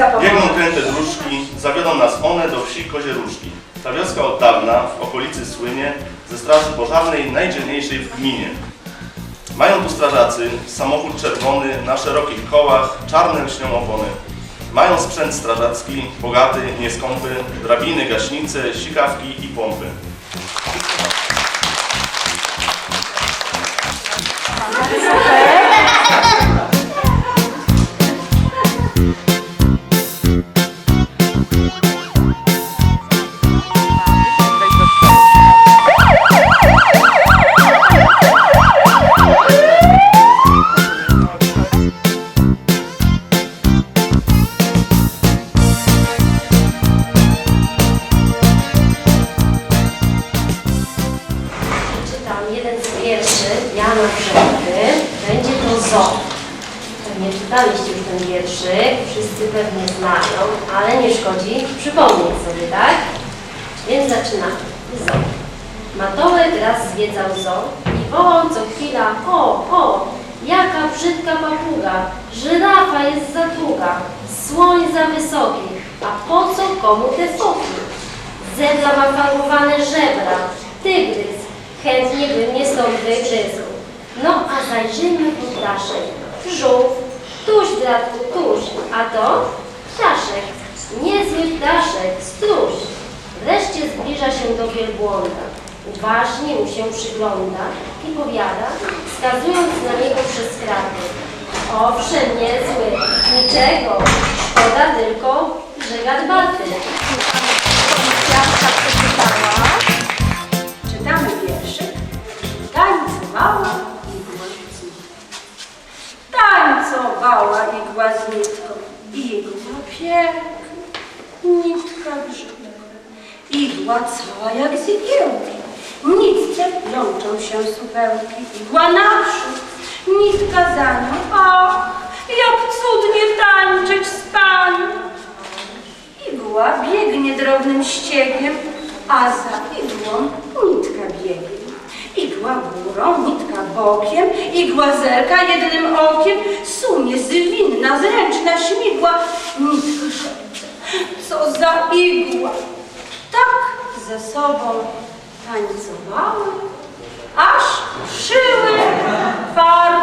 biegną kręte dróżki, zawiodą nas one do wsi Kozie Różki. Ta wioska od dawna w okolicy słynie ze straży pożarnej najdzielniejszej w gminie. Mają tu strażacy samochód czerwony na szerokich kołach, czarne lśnią opony. Mają sprzęt strażacki, bogaty, nieskąpy, drabiny, gaśnice, sikawki i pompy. Będzie to zo. Pewnie czytaliście już ten wierszyk, wszyscy pewnie znają, ale nie szkodzi przypomnieć sobie, tak? Więc zaczynamy. Zo. Matołek raz zwiedzał zo i wołał co chwila, o, o, jaka brzydka papuga, żyrafa jest za długa, słoń za wysoki, a po co komu te foki? Zebra ma farbowane żebra, tygrys chętnie by mnie stąd wygryzł. No a zajrzyjmy pod daszek. Żółw, tuż bratku, tuż, a to ptaszek, niezły ptaszek, stróż. Wreszcie zbliża się do wielbłąda. Uważnie mu się przygląda i powiada, wskazując na niego przez kraty. Owszem, niezły, niczego, szkoda tylko, Igła piękna, nitka brzydka. Igła cała jak z igiełki. Nitce plączą się supełki. Igła naprzód, nitka za nią. Ach, jak cudnie tańczyć z panią. Igła biegnie drobnym ściegiem, a za igłą nitka biegnie. Igła górą, nitka bokiem, igła zerka jednym okiem, sunie zwinna, zręczna, śmigła, szepcze. Co za igła! Tak ze sobą tańcowały, aż szyły fartuch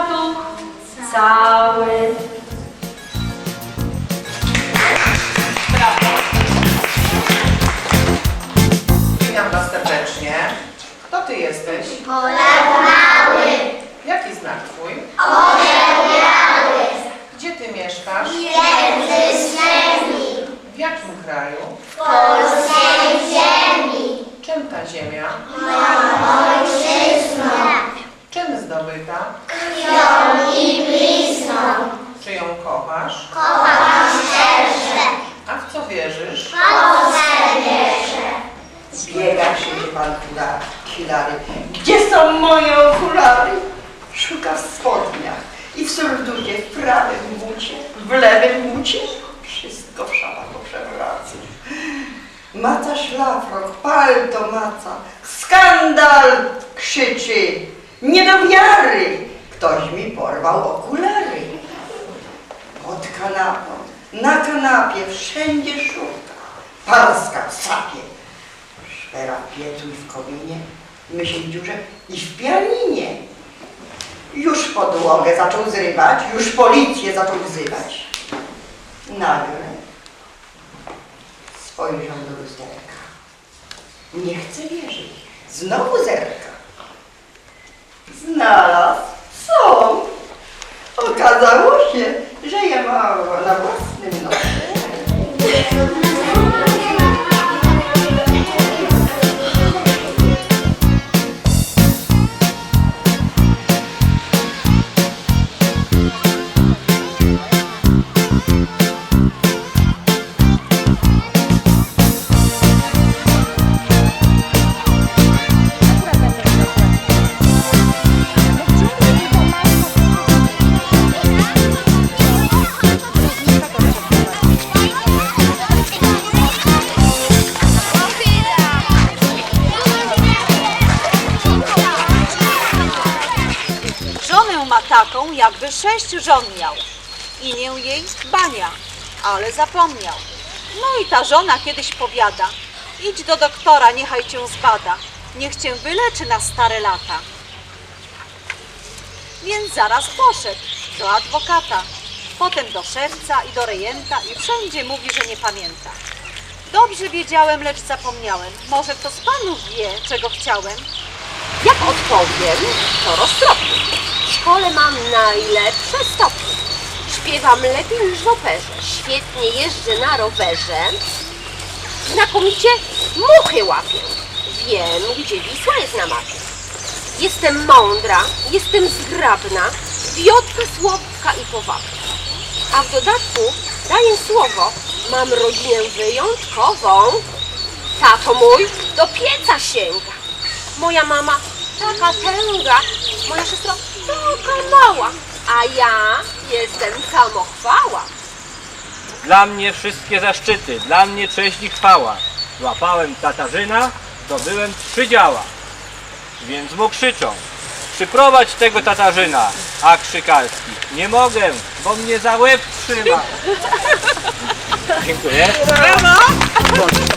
Gdzie są moje okulary? Szuka w spodniach i w surducie, w prawym bucie, w lewym bucie. Wszystko w szafach poprzewraca. Maca szlafrok, palto maca. Skandal! Krzyczy. Nie do wiary! Ktoś mi porwał okulary. Pod kanapą, na kanapie, wszędzie szuka. Parska sapie. Szpera w piecu i w kominie, myśl w dziurze i w pianinie. Już podłogę zaczął zrywać, już policję zaczął wzywać. Nagle spojrzał do lusterka. Nie chce wierzyć. Znowu zerka. Znalazł. Są. Okazało się, że ja mam na własnym nosie. Jakby sześć żon miał. Imię jej Bania, ale zapomniał. No i ta żona kiedyś powiada, idź do doktora, niechaj cię zbada, niech cię wyleczy na stare lata. Więc zaraz poszedł do adwokata, potem do szewca i do rejenta i wszędzie mówi, że nie pamięta. Dobrze wiedziałem, lecz zapomniałem. Może kto z panów wie, czego chciałem? Jak odpowiem, to roztropnie. Szkole mam najlepsze stopnie. Śpiewam lepiej niż w operze. Świetnie jeżdżę na rowerze. Znakomicie muchy łapię. Wiem, gdzie Wisła jest na mapie. Jestem mądra, jestem zgrabna, wiotka, słodka i powabna. A w dodatku daję słowo, mam rodzinę wyjątkową. Tato mój do pieca sięga. Moja mama taka tęga, moja siostra taka mała, a ja jestem samochwała. Dla mnie wszystkie zaszczyty, dla mnie cześć i chwała. Złapałem Katarzyna, zdobyłem trzy działa. Więc mu krzyczą, przyprowadź tego Tatarzyna, a krzykalski, nie mogę, bo mnie za łeb trzyma. Dziękuję. Mądrzy